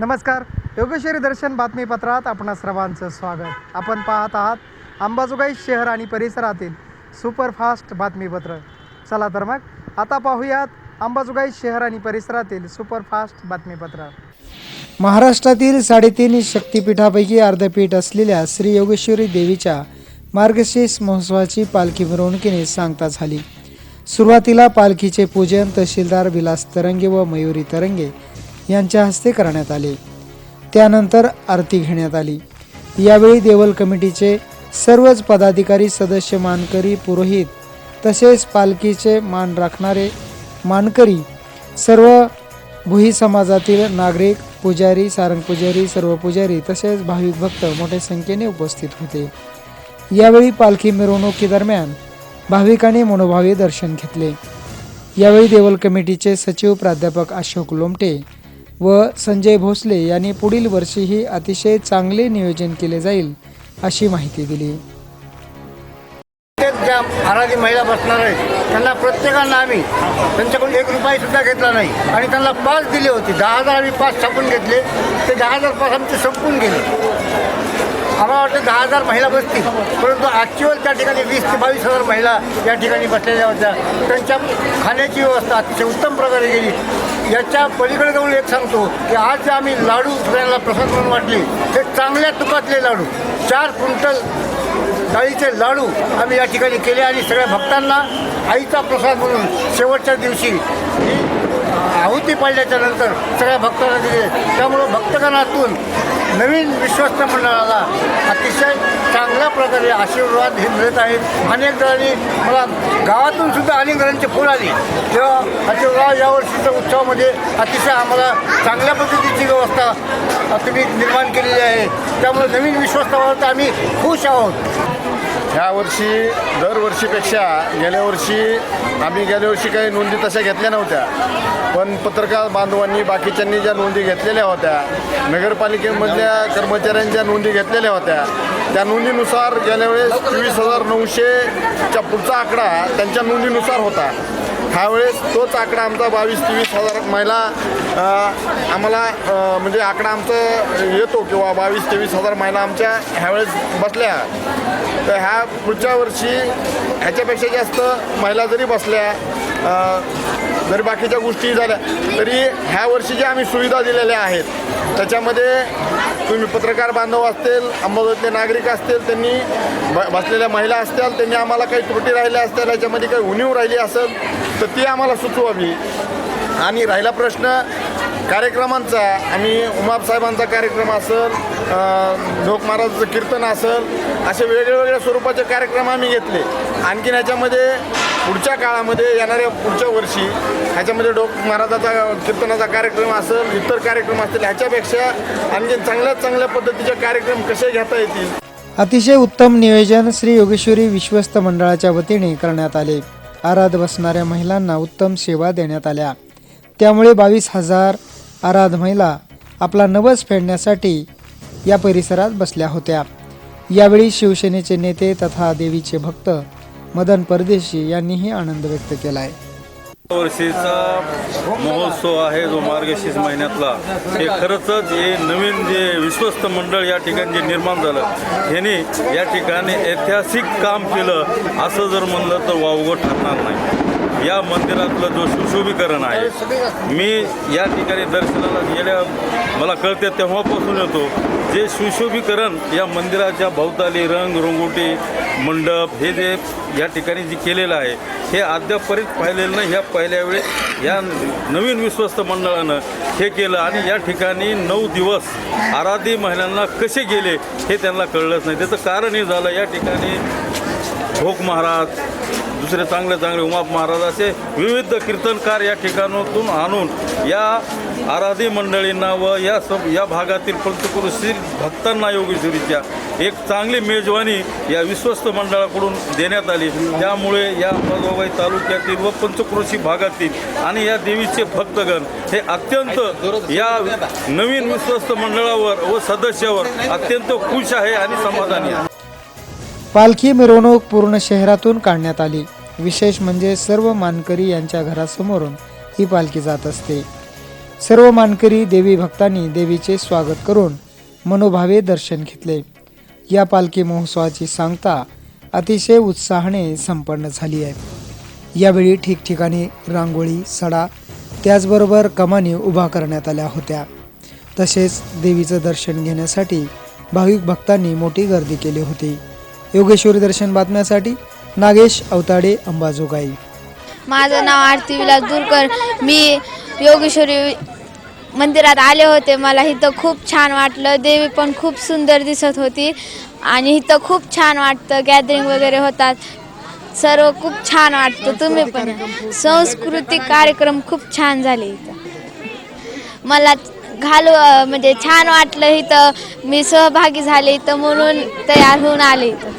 नमस्कार. योगेश्वरी दर्शन बातमीपत्रात आपण सर्वांचं स्वागत. आपण पाहत आहात अंबाजोगाई शहर आणि परिसरातील सुपरफास्ट बातमीपत्र. चला तर मग आता पाहूयात अंबाजोगाई शहर आणि परिसरातील सुपरफास्ट बातमीपत्र. महाराष्ट्रातील साडेतीन शक्तिपीठापैकी अर्धपीठ असलेल्या श्री योगेश्वरी देवीच्या मार्गशीर्ष महोत्सवाची पालखी मिरवणुकीने सांगता झाली. सुरुवातीला पालखीचे पूजन तहसीलदार विलास तरंगे व मयुरी तरंगे यांच्या हस्ते करण्यात आले. त्यानंतर आरती घेण्यात आली. यावेळी देवल कमिटीचे सर्वच पदाधिकारी सदस्य मानकरी पुरोहित तसेच पालखीचे मान राखणारे मानकरी सर्व भुई समाजातील नागरिक पुजारी सारंग पुजारी सर्व पुजारी तसेच भाविक भक्त मोठ्या संख्येने उपस्थित होते. यावेळी पालखी मिरवणुकीदरम्यान भाविकांनी मनोभावे दर्शन घेतले. यावेळी देवल कमिटीचे सचिव प्राध्यापक अशोक लोमटे व संजय भोसले यांनी पुढील वर्षीही अतिशय चांगले नियोजन केले जाईल अशी माहिती दिली. ज्या आराधी महिला बसणार आहेत त्यांना प्रत्येकांना आम्ही त्यांच्याकडून एक रुपया सुद्धा घेतला नाही. आणि त्यांना पास दिले होते. दहा हजार आम्ही पास छापून घेतले. ते दहा हजार पास आमचे संपून गेले. आम्हाला वाटतं दहा हजार महिला बसतील. परंतु ॲक्च्युअल त्या ठिकाणी वीस ते बावीस हजार महिला या ठिकाणी बसलेल्या होत्या. त्यांच्या खाण्याची व्यवस्था अतिशय उत्तम प्रकारे गेली. याच्या पलीकडे जाऊन एक सांगतो की आज जे आम्ही लाडू सगळ्यांना प्रसाद म्हणून वाटले ते चांगल्या तुपातले लाडू चार क्विंटल डाळीचे लाडू आम्ही या ठिकाणी केले आणि सगळ्या भक्तांना आईचा प्रसाद म्हणून शेवटच्या दिवशी ही आहुती पाडल्याच्या नंतर सगळ्या भक्तांना दिले. त्यामुळं भक्तगणातून नवीन विश्वस्त मंडळाला अतिशय चांगल्या प्रकारे आशीर्वाद हे मिळत आहेत. अनेक जणांनी मला गावातून सुद्धा अनेक जणांची फोन आले. तेव्हा आशीर्वाद यावर्षीच्या उत्सवामध्ये अतिशय आम्हाला चांगल्या पद्धतीची व्यवस्था तुम्ही निर्माण केलेली आहे. त्यामुळे नवीन विश्वस्तावर आम्ही खुश आहोत. ह्या वर्षी दरवर्षीपेक्षा गेल्या वर्षी आम्ही गेल्या वर्षी काही नोंदी तशा घेतल्या नव्हत्या. पण पत्रकार बांधवांनी बाकीच्यांनी ज्या नोंदी घेतलेल्या होत्या नगरपालिकेमधल्या कर्मचाऱ्यांच्या नोंदी घेतलेल्या होत्या त्या नोंदीनुसार गेल्या वेळेस चोवीस हजार नऊशेच्या पुढचा आकडा त्यांच्या नोंदीनुसार होता. ह्यावेळेस तोच आकडा आमचा बावीस तेवीस हजार महिला आम्हाला म्हणजे आकडा आमचं येतो किंवा बावीस तेवीस हजार महिला आमच्या ह्यावेळेस बसल्या. तर ह्या पुढच्या वर्षी ह्याच्यापेक्षा जास्त महिला जरी बसल्या जरी बाकीच्या गोष्टी झाल्या तरी ह्या वर्षी ज्या आम्ही सुविधा दिलेल्या आहेत त्याच्यामध्ये तुम्ही पत्रकार बांधव असतील अंबाजोतले नागरिक असतील त्यांनी ब बसलेल्या महिला असतील त्यांनी आम्हाला काही त्रुटी राहिल्या असतील याच्यामध्ये काही उणीव राहिली असेल तर ती आम्हाला सुचवावी आणि राहिला प्रश्न कार्यक्रमांचा आम्ही उमाप साहेबांचा कार्यक्रम असेल अ, लोक महाराजाचं कीर्तन असेल असे वेगवेगळ्या स्वरूपाचे कार्यक्रम आम्ही घेतले. आणखीन ह्याच्यामध्ये पुढच्या काळामध्ये येणाऱ्या पुढच्या वर्षी ह्याच्यामध्ये डोक महाराजाचा कीर्तनाचा कार्यक्रम असेल इतर कार्यक्रम असतील ह्याच्यापेक्षा आणखीन चांगल्या चांगल्या पद्धतीचे कार्यक्रम कसे घेता येतील? अतिशय उत्तम नियोजन श्री योगेश्वरी विश्वस्त मंडळाच्या वतीने करण्यात आले. आराध बसणाऱ्या महिलांना उत्तम सेवा देण्यात आल्या. त्यामुळे बावीस हजार आराध महिला आपला नवस फेडण्यासाठी या परिसरात बसल्या होत्या. यावेळी शिवसेनेचे नेते तथा देवीचे भक्त मदन परदेशी यांनीही आनंद व्यक्त केला आहे वर्षीचा महोत्सव आहे जो मार्गशीर्ष महिन्यातला. हे खरंच हे नवीन जे विश्वस्त मंडळ या ठिकाणी जे निर्माण झालं ह्याने या ठिकाणी ऐतिहासिक काम केलं असं जर म्हणलं तर वावगं ठरणार नाही. या मंदिरातलं जो सुशोभीकरण आहे मी या ठिकाणी दर्शनाला गेल्या मला कळते तेव्हापासून येतो जे सुशोभीकरण या मंदिराच्या भोवताली रंग रंगोटी मंडप हे जे या ठिकाणी जे केलेलं आहे हे अद्यापर्यंत पाहिलेलं नाही. ह्या पहिल्या वेळेस या नवीन विश्वस्त मंडळानं हे केलं आणि या ठिकाणी नऊ दिवस आराधी महिलांना कसे गेले हे त्यांना कळलंच नाही. त्याचं कारण हे झालं या ठिकाणी भोक महाराज दुसरे चांगले चांगले उमाप महाराज असे विविध कीर्तनकार या ठिकाणातून आणून या आराधी मंडळींना व या सब या भागातील पंतकृषी भक्तांना योगेश्वरीच्या एक चांगली मेजवानी या विश्वस्त मंडळाकडून देण्यात आली. त्यामुळे या अंबाजोगाई तालुक्यातील व पंचक्रोशी भागातील आणि या देवीचे भक्तगण हे अत्यंत या नवीन विश्वस्त मंडळावर व सदस्यावर अत्यंत खुश आहे आणि समाधानी आहे. पालखी मिरवणूक पूर्ण शहरातून काढण्यात आली. विशेष म्हणजे सर्व मानकरी यांच्या घरासमोरून ही पालखी जात असते. सर्व मानकरी देवी भक्तांनी देवीचे स्वागत करून मनोभावे दर्शन घेतले. या पालखी महोत्सवाची सांगता अतिशय उत्साहाने संपन्न झाली आहे. यावेळी ठिकठिकाणी रांगोळी सडा त्याचबरोबर कमानी उभा करण्यात आल्या होत्या. तसेच देवीचं दर्शन घेण्यासाठी भाविक भक्तांनी मोठी गर्दी केली होती. योगेश्वरी दर्शन बातम्यासाठी नागेश अवताडे अंबाजोगाई. माझं नाव आरती विलास दुरकर. मी योगेश्वरी मंदिरात आले होते. मला इथं खूप छान वाटलं. देवी पण खूप सुंदर दिसत होती. आणि इथं खूप छान वाटतं. गॅदरिंग वगैरे होतात. सर्व खूप छान वाटतं. तुम्ही पण सांस्कृतिक कार्यक्रम खूप छान झाले इथं. मला घालू म्हणजे छान वाटलं इथं. मी सहभागी झाले इथं म्हणून तयार होऊन आले इथं.